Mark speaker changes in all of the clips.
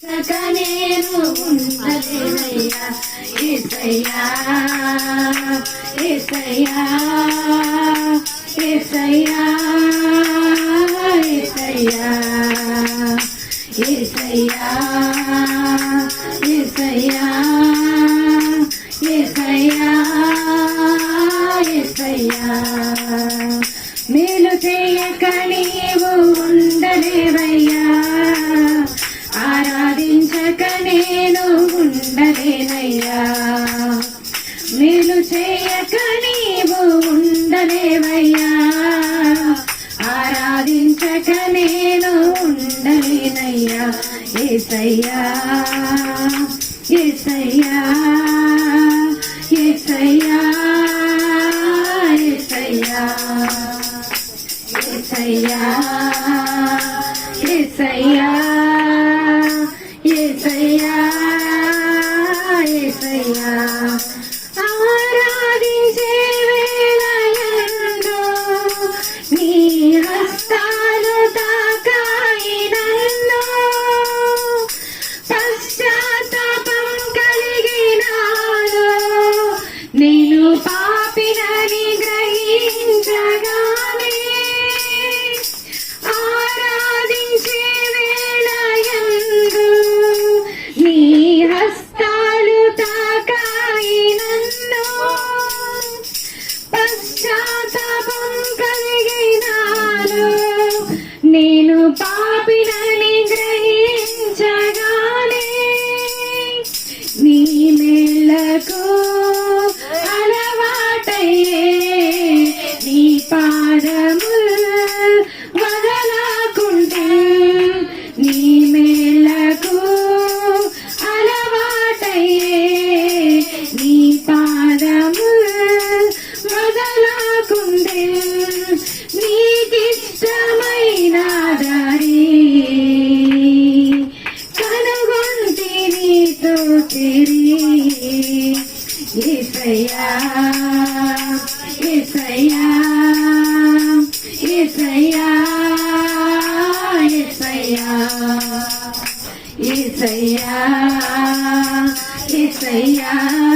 Speaker 1: నేను ఉండలేనయ్యా ఏసయ్యా ఏసయ్యా ఏసయ్యా ఏసయ్యా ఏసయ్యా. ఏసయ్యా ఏసయ్యా ఏసయ్యా ఏసయ్యా ఏసయ్యా ఏసయ్యా ఏసయ్యా ఏసయ్యా. ఆరాధించే Yeah.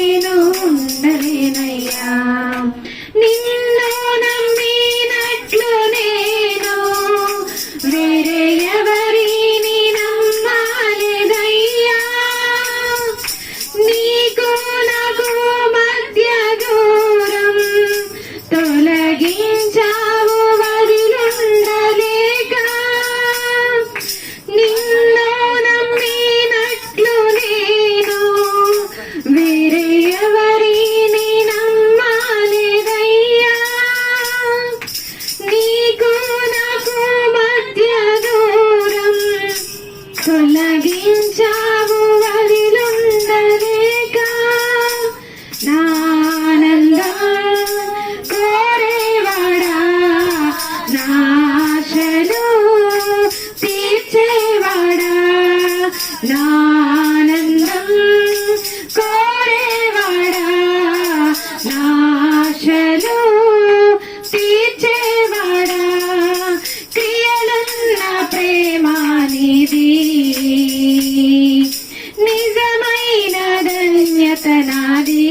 Speaker 1: నానందం కోరేవాడా? నాశలు తీర్చేవాడా? క్రియలున్న ప్రేమ నిధి నిజమైన ధన్యత నాది.